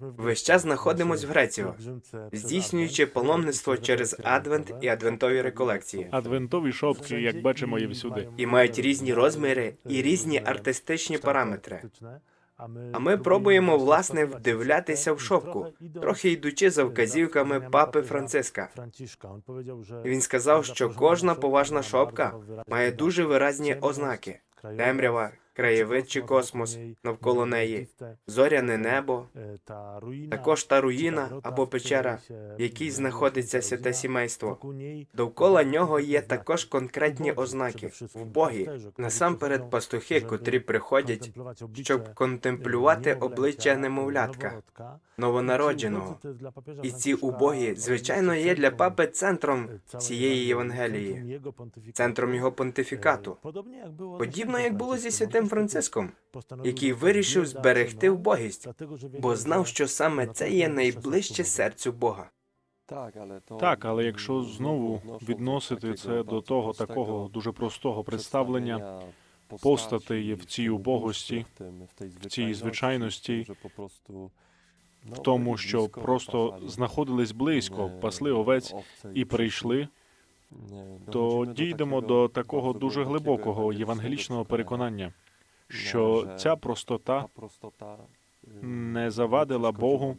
Весь час знаходимось в Грецію, здійснюючи паломництво через Адвент і адвентові реколекції. Адвентові шопки, як бачимо, є всюди. І мають різні розміри і різні артистичні параметри. А ми пробуємо власне вдивлятися в шопку, трохи йдучи за вказівками папи Франциска. Він сказав, що кожна поважна шопка має дуже виразні ознаки: темрява, краєвид чи космос навколо неї, зоряне небо, також та руїна або печера, в якій знаходиться святе сімейство. Довкола нього є також конкретні ознаки. вбогі, насамперед пастухи, котрі приходять, щоб контемплювати обличчя немовлятка, новонародженого. І ці убогі, звичайно, є для папи центром цієї Євангелії, центром його понтифікату. Подібно як було зі святим Франциском, який вирішив зберегти вбогість, бо знав, що саме це є найближче серцю Бога. Так, але якщо знову відносити це до того такого дуже простого представлення постатей в цій убогості, в цій звичайності, в тому, що просто знаходились близько, пасли овець і прийшли, то дійдемо до такого дуже глибокого євангелічного переконання, що ця простота не завадила Богу,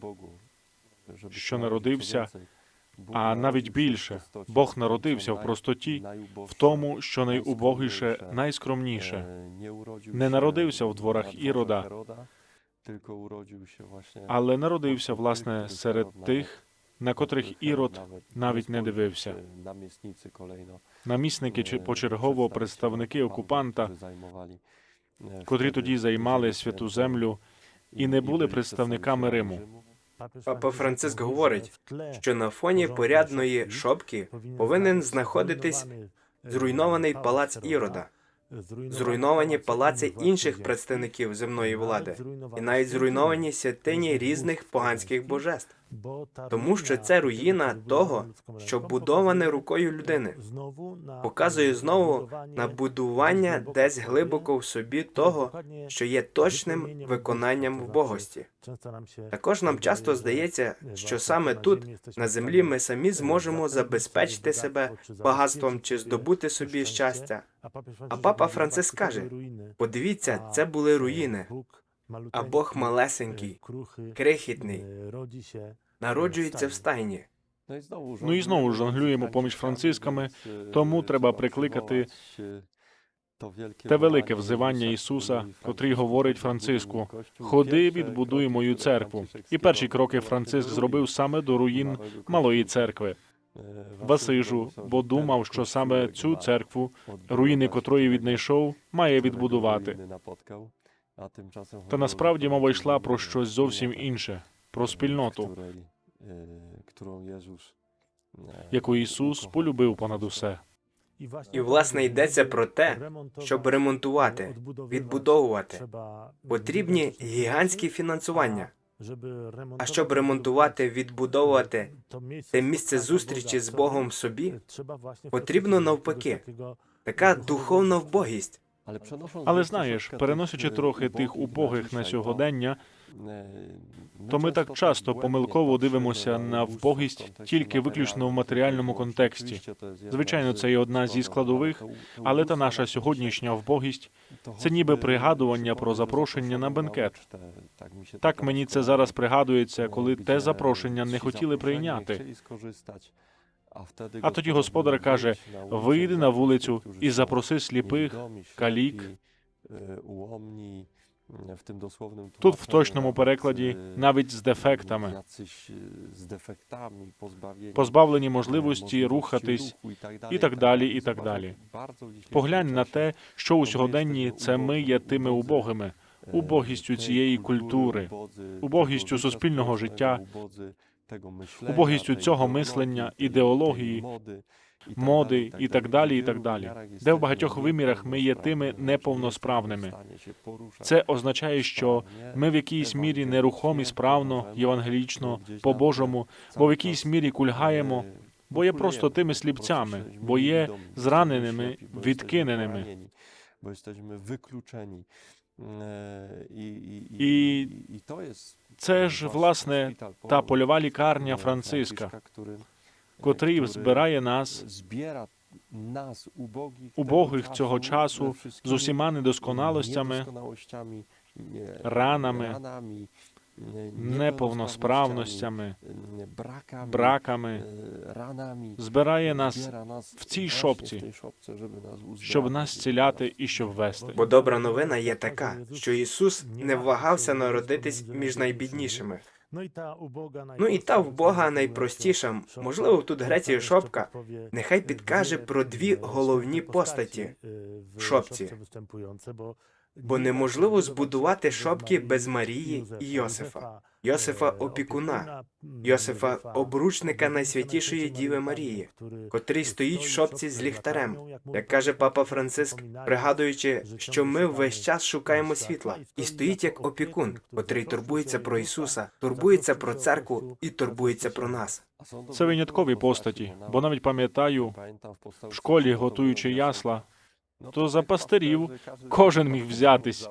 що народився, а навіть більше Бог народився в простоті, в тому, що найубогіше, найскромніше. Не народився в дворах Ірода, але народився власне серед тих, на котрих Ірод навіть не дивився. Намісники чи почергово представники окупанта, котрі тоді займали святу землю і не були представниками Риму. Папа Франциск говорить, що на фоні порядної шопки повинен знаходитись зруйнований палац Ірода, зруйновані палаци інших представників земної влади, і навіть зруйновані святині різних поганських божеств, тому що це руїна того, що будоване рукою людини. Показує знову на будування десь глибоко в собі того, що є точним виконанням вбогості. Також нам часто здається, що саме тут, на землі, ми самі зможемо забезпечити себе багатством чи здобути собі щастя. А папа Франциск каже: подивіться, це були руїни, а Бог малесенький, крихітний, народжується в стайні. Ну і знову жонглюємо поміж францисками, тому треба прикликати те велике взивання Ісуса, котрий говорить Франциску: Ходи, відбудуй мою церкву. І перші кроки Франциск зробив саме до руїн малої церкви. Васижу, бо думав, що саме цю церкву, руїни котрої віднайшов, має відбудувати. Та насправді мова йшла про щось зовсім інше, про спільноту, яку Ісус полюбив понад усе. І власне йдеться про те, щоб ремонтувати, відбудовувати. Потрібні гігантські фінансування. А щоб ремонтувати, відбудовувати те місце зустрічі з Богом в собі, потрібно навпаки, така духовна вбогість. Але знаєш, переносячи трохи тих убогих на сьогодення, то ми так часто помилково дивимося на вбогість тільки виключно в матеріальному контексті. Звичайно, це є одна зі складових, але та наша сьогоднішня вбогість це ніби пригадування про запрошення на бенкет. Так мені це зараз пригадується, коли те запрошення не хотіли прийняти. А тоді господар каже: вийди на вулицю і запроси сліпих, калік. Тут в точному перекладі навіть з дефектами, позбавлені можливості рухатись і так далі, і так далі. Поглянь на те, що у сьогоденні це ми є тими убогими, убогістю цієї культури, убогістю суспільного життя, убогістю цього мислення, ідеології, моди і так далі, і так далі, де в багатьох вимірах ми є тими неповносправними. Це означає, що ми в якійсь мірі нерухомі справно, євангелічно, по-божому, бо в якійсь мірі кульгаємо, бо є просто тими сліпцями, бо є зраненими, відкиненими. Бо jesteśmy wykluczeni. Е, І, і, І і то є Це ж, власне, та польова лікарня Франциска, котрий збирає нас, убогих, цього часу, з усіма недосконалостями, е, ранами, е, неповносправностями, браками, браками, е, ранами, збирає нас, в цій шопці, щоб нас щоб уздоровити. нас ціляти і щоб вести. Бо добра новина є така, що Ісус не вагався народитись між найбіднішими. Ну і та в Бога найпростіша, можливо, тут Греція шопка, нехай підкаже про дві головні постаті в шопці. Бо неможливо збудувати шопки без Марії і Йосифа. Йосифа опікуна, Йосифа обручника найсвятішої Діви Марії, котрий стоїть в шопці з ліхтарем, як каже папа Франциск, пригадуючи, що ми весь час шукаємо світла, і стоїть як опікун, котрий турбується про Ісуса, турбується про церкву і турбується про нас. Це виняткові постаті, бо навіть пам'ятаю, в школі, готуючи ясла, то за пастирів кожен міг взятись.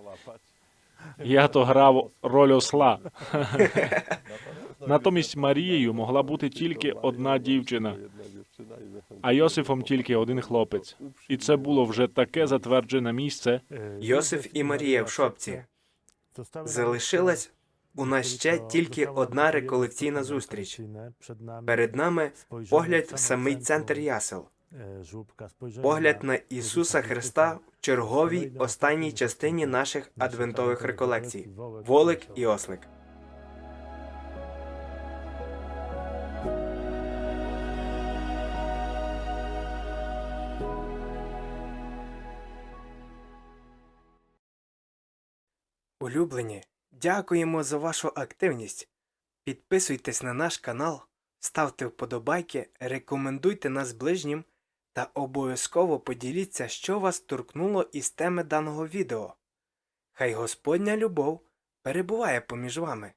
Я то грав роль осла. Натомість Марією могла бути тільки одна дівчина, а Йосифом тільки один хлопець. І це було вже таке затверджене місце. Йосиф і Марія в шопці. Залишилась у нас ще тільки одна реколекційна зустріч. Перед нами погляд в самий центр ясел, погляд на Ісуса Христа в черговій останній частині наших адвентових реколекцій. Волик і ослик. Улюблені, дякуємо за вашу активність. Підписуйтесь на наш канал, ставте вподобайки, рекомендуйте нас ближнім та обов'язково поділіться, що вас торкнуло із теми даного відео. Хай Господня любов перебуває поміж вами.